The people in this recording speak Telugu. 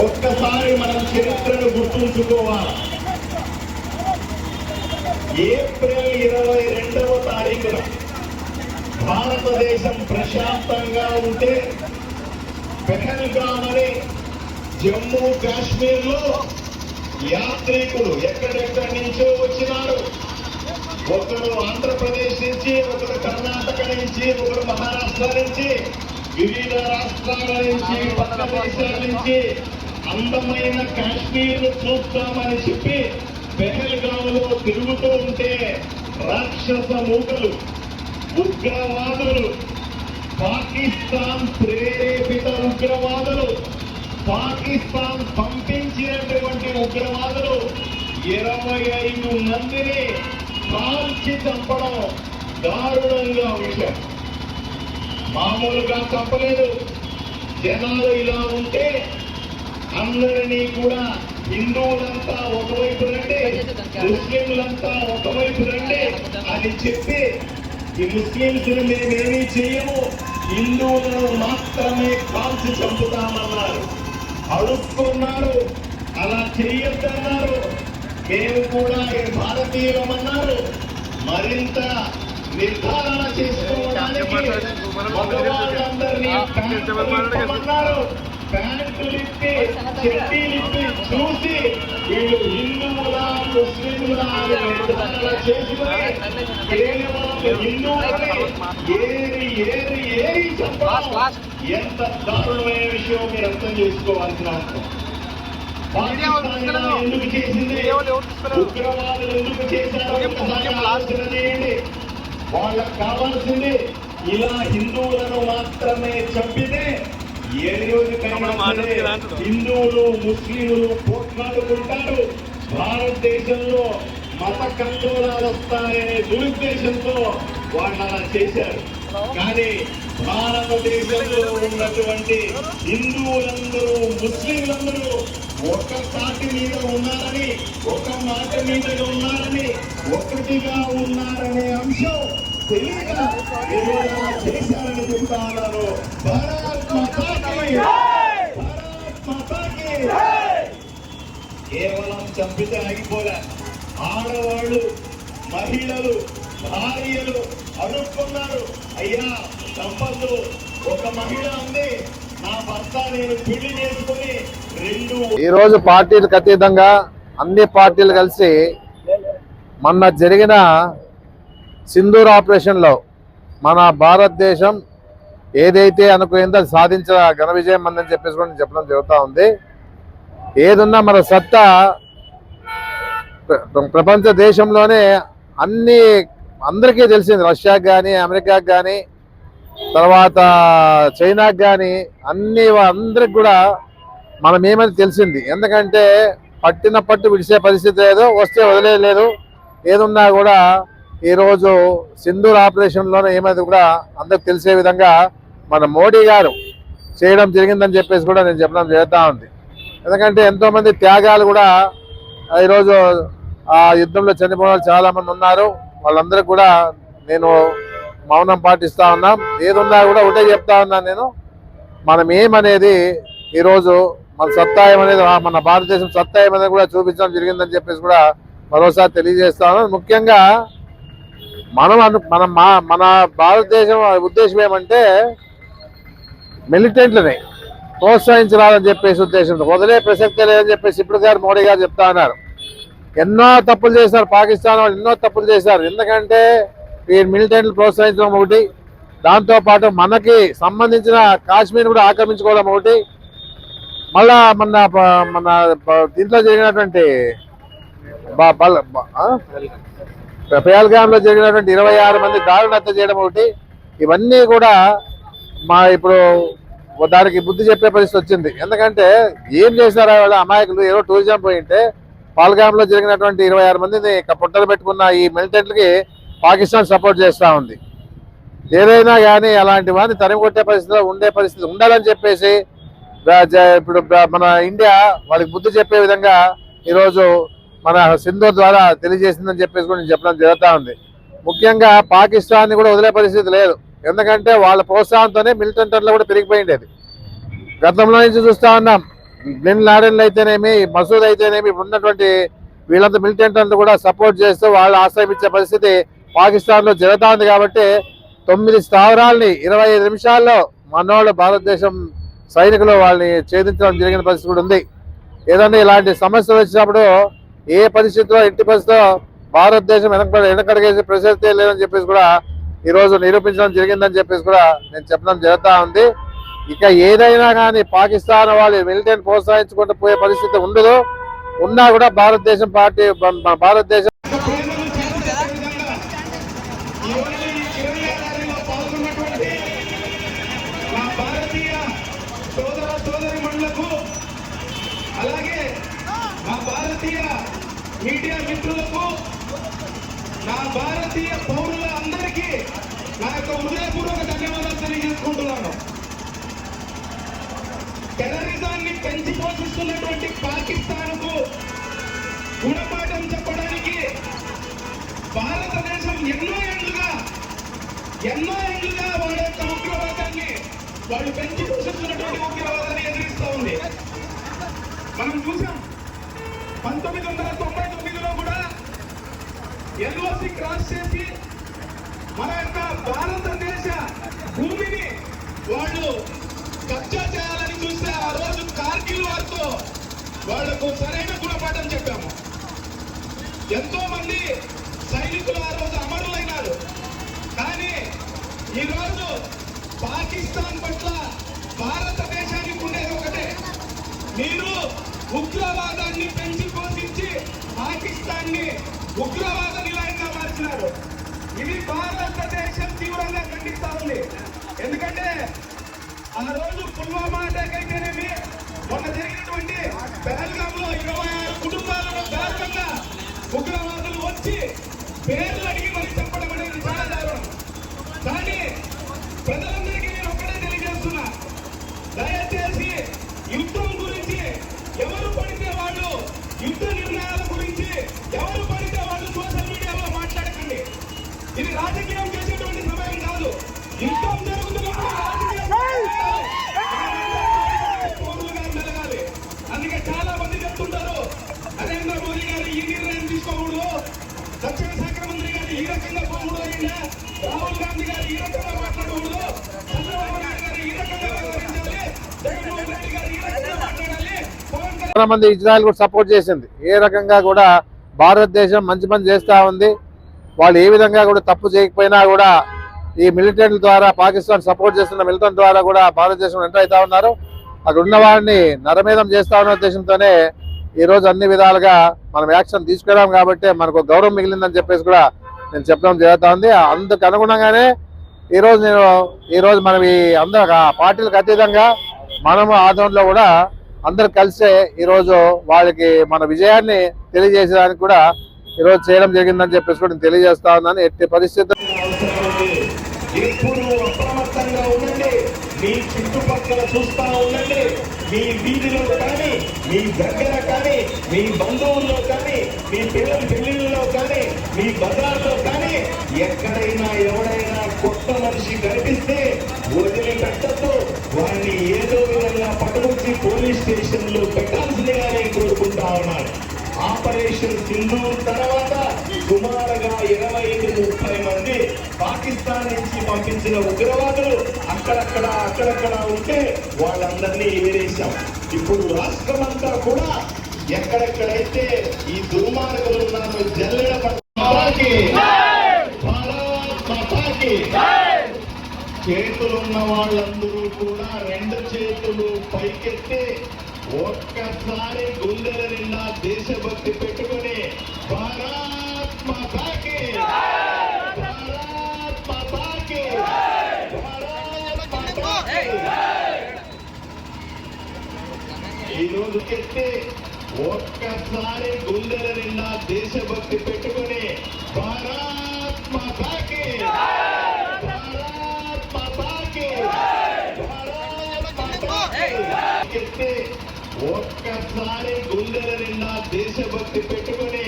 ఒక్కసారి మనం చరిత్రను గుర్తుంచుకోవాలి. ఏప్రిల్ ఇరవై రెండవ తారీఖున భారతదేశం ప్రశాంతంగా ఉంటే పెహల్గామ్ అని జమ్మూ కాశ్మీర్లో యాత్రికులు ఎక్కడెక్కడి నుంచో వచ్చినారు. ఒకరు ఆంధ్రప్రదేశ్ నుంచి ఒకరు కర్ణాటక నుంచి ఒకరు మహారాష్ట్ర నుంచి వివిధ రాష్ట్రాల నుంచి పక్క దేశాల నుంచి అందమైన కాశ్మీర్ చూస్తామని చెప్పి పెహల్గాములో తిరుగుతూ ఉంటే రాక్షస మూకలు ఉగ్రవాదులు పాకిస్తాన్ ప్రేరేపిత ఉగ్రవాదులు పాకిస్తాన్ పంపించినటువంటి ఉగ్రవాదులు ఇరవై ఐదు మందిని కాల్చి చంపడం దారుణంగా విషయం మామూలుగా చంపలేదు. జనాలు ఇలా ఉంటే అందరినీ కూడా హిందువులంతా ఒకవైపు రండి ముస్లింలంతా ఒకవైపు రండి అని చెప్పి ఈ ముస్లింస్ మేమేమీ చేయము హిందువులను మాత్రమే కాల్చి చంపుతామన్నారు. అడుక్కున్నారు అలా చెయ్యొద్దన్నారు. మేము కూడా ఈ భారతీయులమన్నారు. మరింత నిర్ధారణ చేసుకోవడానికి మగవాళ్ళందరినీ ప్యాంటులు ఇప్పమన్నారు ప్యాంటులు ఇప్పి చెట్టీలు ఇప్పి చూసి వీళ్ళు హిందువులా ముస్లింలా చేసుకుని ఏరి ఏరి ఎంత దారుణమైన విషయం మీరు అర్థం చేసుకోవాల్సిన అవసరం. ఎందుకు చేసింది? ఉగ్రవాదులు ఎందుకు చేశారో ఒకసారి ఆలోచన చేయండి. వాళ్ళకు కావాల్సింది ఇలా హిందువులను మాత్రమే చంపితే ఏ రోజుకైనా సరే హిందువులు ముస్లింలు పోట్లాడుకుంటారు భారతదేశంలో మత కంట్రోలాలు వస్తాయనే దురుద్దేశంతో వాళ్ళు అలా చేశారు. కానీ భారతదేశంలో ఉన్నటువంటి హిందువులందరూ ముస్లింలందరూ ఒక తాటి మీద ఉన్నారని ఒక మాట మీద ఉన్నారని ఒకటిగా ఉన్నారనే అంశం తెలియక చేశారని చెప్తా ఉన్నారు. భారత్ మాతాకి భారత్ మాతాకి కేవలం చంపితే ఆగిపోలే ఆడవాళ్ళు మహిళలు భార్యలు అడుక్కున్నారు. అయ్యా చంపద్దు ఒక మహిళ ఉంది. నా భర్త నేను పెళ్ళి చేసుకుని రెండు ఈ రోజు పార్టీలకు అతీతంగా అన్ని పార్టీలు కలిసి మొన్న జరిగిన సింధూర్ ఆపరేషన్లో మన భారతదేశం ఏదైతే అనుకుందో అది సాధించిన ఘన విజయం అందని చెప్పేసి కూడా చెప్పడం జరుగుతూ ఉంది. ఏదున్నా మన సత్తా ప్రపంచ దేశంలోనే అన్ని అందరికీ తెలిసింది. రష్యాకి కానీ అమెరికాకి కానీ తర్వాత చైనాకి కానీ అన్ని అందరికి కూడా మనం ఏమని తెలిసింది. ఎందుకంటే పట్టిన పట్టు విడిసే పరిస్థితి లేదు వస్తే వదిలేదు ఏదున్నా కూడా ఈరోజు సింధూర్ ఆపరేషన్లోనే ఏమైంది కూడా అందరికి తెలిసే విధంగా మన మోడీ గారు చేయడం జరిగిందని చెప్పేసి కూడా నేను చెప్పడం జరుగుతూ ఉంది. ఎందుకంటే ఎంతోమంది త్యాగాలు కూడా ఈరోజు ఆ యుద్ధంలో చనిపోయిన చాలా మంది ఉన్నారు. వాళ్ళందరికీ కూడా నేను మౌనం పాటిస్తా ఉన్నాం. ఏదున్నా కూడా ఒకటే చెప్తా ఉన్నాను నేను. మనం ఏమనేది ఈరోజు మన సత్తాయం అనేది మన భారతదేశం సత్తాయం అనేది కూడా చూపించడం జరిగిందని చెప్పేసి కూడా మరోసారి తెలియజేస్తా ఉన్నాను ముఖ్యంగా మనం అను మన మా మన భారతదేశం ఉద్దేశం ఏమంటే మిలిటెంట్లని ప్రోత్సహించరాదని చెప్పేసి ఉద్దేశంతో వదిలే ప్రసక్తే లేదని చెప్పేసి ఇప్పుడు గారు మోడీ గారు చెప్తా ఉన్నారు ఎన్నో తప్పులు చేశారు పాకిస్తాన్ వాళ్ళు ఎన్నో తప్పులు చేశారు. ఎందుకంటే ఈ మిలిటెంట్లు ప్రోత్సహించడం ఒకటి దాంతో పాటు మనకి సంబంధించిన కాశ్మీర్ కూడా ఆక్రమించుకోవడం ఒకటి మళ్ళా మన మన దీంట్లో జరిగినటువంటి బ- జరిగినటువంటి ఇరవై ఆరు మంది దారుణ హత్య చేయడం ఒకటి ఇవన్నీ కూడా మా ఇప్పుడు దానికి బుద్ధి చెప్పే పరిస్థితి వచ్చింది. ఎందుకంటే ఏం చేశారా వాళ్ళ అమాయకులు ఏదో టూరిజం పోయింటే పాల్గామ్లో జరిగినటువంటి ఇరవై ఆరు మందిని క- పుట్టలు పెట్టుకున్న ఈ మిలిటెంట్లకి పాకిస్తాన్ సపోర్ట్ చేస్తూ ఉంది. ఏదైనా కానీ అలాంటి వారిని తరిమి కొట్టే పరిస్థితిలో ఉండే పరిస్థితి ఉండాలని చెప్పేసి ఇప్పుడు మన ఇండియా వాళ్ళకి బుద్ధి చెప్పే విధంగా ఈరోజు మన సింధు ద్వారా తెలియజేసిందని చెప్పేసి కూడా నేను చెప్పడం జరుగుతూ ఉంది. ముఖ్యంగా పాకిస్తాన్ని కూడా వదిలే పరిస్థితి లేదు. ఎందుకంటే వాళ్ళ ప్రోత్సాహంతోనే మిలిటెంటర్లు కూడా పెరిగిపోయింది గతంలో నుంచి చూస్తూ ఉన్నాం. బిన్ లాడెన్లు అయితేనేమి మసూద్ అయితేనేమి ఉన్నటువంటి వీళ్ళంతా మిలిటెంట్ అంతా కూడా సపోర్ట్ చేస్తూ వాళ్ళు ఆశ్రయం పరిస్థితి పాకిస్తాన్లో లో ఉంది కాబట్టి తొమ్మిది స్థావరాల్ని ఇరవై ఐదు నిమిషాల్లో మనోళ్ళు భారతదేశం సైనికులు వాళ్ళని ఛేదించడం జరిగిన పరిస్థితి కూడా ఉంది. ఏదన్నా ఇలాంటి సమస్యలు వచ్చినప్పుడు ఏ పరిస్థితిలో ఎట్టి పరిస్థితిలో భారతదేశం వెనక వెనకడిగేసే ప్రసక్తే లేదని చెప్పేసి కూడా ఈరోజు నిరూపించడం జరిగిందని చెప్పేసి కూడా నేను చెప్పడం జరుగుతూ ఉంది. ఇక ఏదైనా కానీ పాకిస్తాన్ వాళ్ళు మిలిటెంట్ ప్రోత్సహించుకుంటూ పోయే పరిస్థితి ఉండదు. ఉన్నా కూడా భారతదేశం పార్టీ భారతదేశం అలాగే నా భారతీయ మీడియా మిత్రులకు నా భారతీయ పౌరుల అందరికీ నా యొక్క హృదయపూర్వక ధన్యవాదాలు తెలియజేసుకుంటున్నాను. టెర్రరిజాన్ని పెంచి పోషిస్తున్నటువంటి పాకిస్తాన్కు గుణపాఠం చెప్పడానికి భారతదేశం ఎన్నో ఏళ్ళుగా ఎన్నో ఏళ్ళుగా వాళ్ళ యొక్క ఉగ్రవాదాన్ని వాళ్ళు పెంచి పోషిస్తున్నటువంటి ఉగ్రవాదాన్ని ఎదిరిస్తూ ఉంది. మనం చూసాం పంతొమ్మిది వందల తొంభై తొమ్మిదిలో కూడా ఎల్ఓసి క్రాస్ చేసి మన యొక్క భారతదేశ భూమిని వాళ్ళు కబ్జా చేయాలని చూస్తే ఆ రోజు కార్గిల్ వాళ్ళకు సరైన గుణపాఠం చెప్పాము. ఎంతో మంది సైనికులు ఆ రోజు అమరులైనారు. కానీ ఈ రోజు పాకిస్తాన్ పట్ల భారతదేశానికి ఉండేది ఒకటే. మీరు ఉగ్రవాదాన్ని పెంచి పోషించి పాకిస్తాన్ని ఉగ్రవాద నిలయంగా మార్చినారు. ఇది భారతదేశం తీవ్రంగా ఖండిస్తా ఉంది. ఎందుకంటే ఆ రోజు పుల్వామా అటాక్ అయితేనేమి మొన్న జరిగినటువంటి పెహల్గామ్లో ఇరవై ఆరు కుటుంబాలను దారుణంగా ఉగ్రవాదులు వచ్చి పేర్లు అడిగి మరి చెప్పడం అనేది చాలా దారుణం. కానీ ప్రజలందరికీ నేను ఒక్కడే తెలియజేస్తున్నా. దయచేసి యుద్ధం గురించి ఎవరు పడితే వాళ్ళు యుద్ధ నిర్ణయాల గురించి ఎవరు పడితే వాళ్ళు సోషల్ మీడియాలో మాట్లాడకండి. ఇది రాజకీయం చేసేటువంటి సమయం కాదు. యుద్ధం జరుగుతుంది చాలా మంది ఇజ్రాయెల్ కూడా సపోర్ట్ చేసింది. ఏ రకంగా కూడా భారతదేశం మంచి పని చేస్తూ ఉంది. వాళ్ళు ఏ విధంగా కూడా తప్పు చేయకపోయినా కూడా ఈ మిలిటెంట్ల ద్వారా పాకిస్తాన్ సపోర్ట్ చేస్తున్న మిలిటెంట్ ద్వారా కూడా భారతదేశం ఎంటర్ అవుతా ఉన్నారు. అక్కడ ఉన్న వారిని నరమేధం చేస్తా ఉన్న ఉద్దేశంతోనే ఈ రోజు అన్ని విధాలుగా మనం యాక్షన్ తీసుకురాం కాబట్టి మనకు గౌరవం మిగిలిందని చెప్పేసి కూడా నేను చెప్పడం జరుగుతూ ఉంది. అందుకు అనుగుణంగానే ఈ రోజు నేను ఈ రోజు మనం ఈ అందరూ పార్టీలకు అతీతంగా మనము ఆధ్వర్యంలో కూడా అందరు కలిసే ఈరోజు వాళ్ళకి మన విజయాన్ని తెలియజేసేదానికి కూడా ఈరోజు చేయడం జరిగిందని చెప్పేసి కూడా నేను తెలియజేస్తా ఉన్నాను. ఎట్టి పరిస్థితుల్లో మీ చుట్టుపక్కల చూస్తా ఉండండి. మీ వీధిలో కానీ మీ దగ్గర కానీ మీ బంధువుల్లో కానీ మీ పిల్లల పెళ్ళిళ్ళలో కానీ మీ బజార్లో కానీ ఎక్కడైనా ఎవడైనా కొత్త మనిషి కనిపిస్తే వదిలిపెట్టద్దు. వాడిని ఏదో విధంగా పట్టుకొచ్చి పోలీస్ స్టేషన్లో పెట్టాల్సిందిగా నేను కోరుకుంటా ఉన్నాను ఆపరేషన్ సింధూర్ తర్వాత సుమారుగా ఇరవై ఐదు ముప్పై మంది పాకిస్తాన్ నుంచి పంపించిన ఉగ్రవాదులు అక్కడక్కడ అక్కడక్కడ ఉంటే వాళ్ళందరినీ ఏరేశాం. ఇప్పుడు రాష్ట్రమంతా కూడా ఎక్కడెక్కడైతే ఈ దుర్మార్గులు ఉన్నారో జల్లెడ పట్టాకి చేతులున్న వాళ్ళందరూ కూడా రెండు చేతులు పైకెత్తి ఒక్కసారి గుండెల నిండా దేశభక్తి పెట్టుకుని భారత్ మాతాకి! భారత్ మాతాకి! భారత్ మాతాకి! ఈ రోజు ఒక్కసారి గుండెల నిండా దేశభక్తి పెట్టుకుని ఒక్కసారి గుండెల నిండా దేశభక్తి పెట్టుకుని